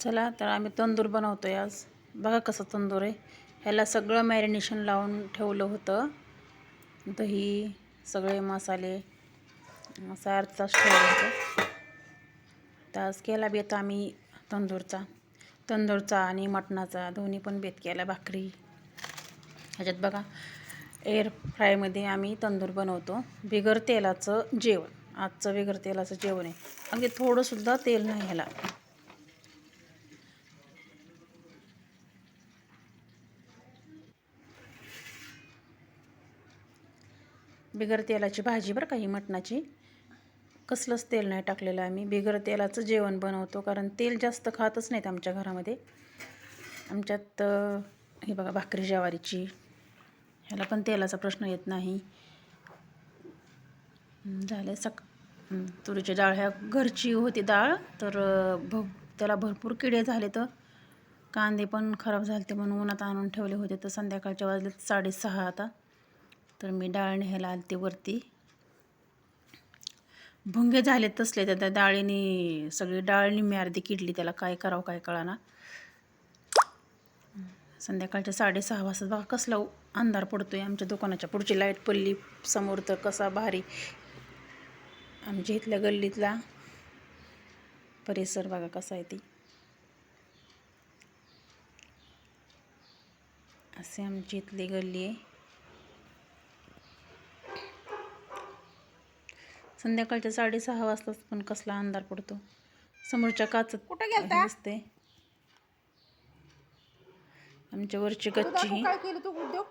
चला तर आम्ही तंदूर बनवतो आहे आज. बघा कसं तंदूर आहे. ह्याला सगळं मॅरिनेशन लावून ठेवलं होतं. दही सगळे मसाले असा अर्धा तास ठेवलं होतं. तर केला बेत आम्ही तंदूरचा. तंदूरचा आणि मटणाचा दोन्ही पण बेत केला भाकरी. ह्याच्यात बघा एअर फ्रायमध्ये आम्ही तंदूर बनवतो. बिगर तेलाचं जेवण. आजचं बिगर तेलाचं जेवण आहे. अगदी थोडंसुद्धा तेल नाही ह्याला. बिगर तेलाची भाजी बरं का ही मटणाची. कसलंच तेल नाही टाकलेलं आम्ही. बिगर तेलाचं जेवण बनवतो कारण तेल जास्त खातच नाहीत आमच्या घरामध्ये. आमच्यात हे बघा भाकरी ज्वारीची. ह्याला पण तेलाचा प्रश्न येत नाही. झाले सक तुरीची डाळ. ह्या घरची होती डाळ तर भ त्याला भरपूर किडे झाले तर कांदे पण खराब झाले ते म्हणून उन्हात आणून ठेवले होते तर संध्याकाळच्या वाजले साडेसहा आता. तर मी डाळ न्यायला आलते वरती. भुंगे झाले तसले तर त्या डाळीने सगळी डाळ निम्मी अर्धी किडली त्याला. काय करावं काय कळाना. संध्याकाळच्या साडेसहा वाजता बघा कसला अंधार अंधार आहे आमच्या दुकानाच्या पुढची लाइट पडली. समोर तर कसा भारी. आमच्या इथल्या गल्लीतला परिसर बघा कसा आहे ती. असे आमची इथली गल्ली आहे. संध्याकाळच्या साडेसहा वाजताच पण कसला अंधार पडतो. समोरच्या काचत कुठं? दिसते आमच्या वरची गच्ची. तू काय केलं तू उद्योग?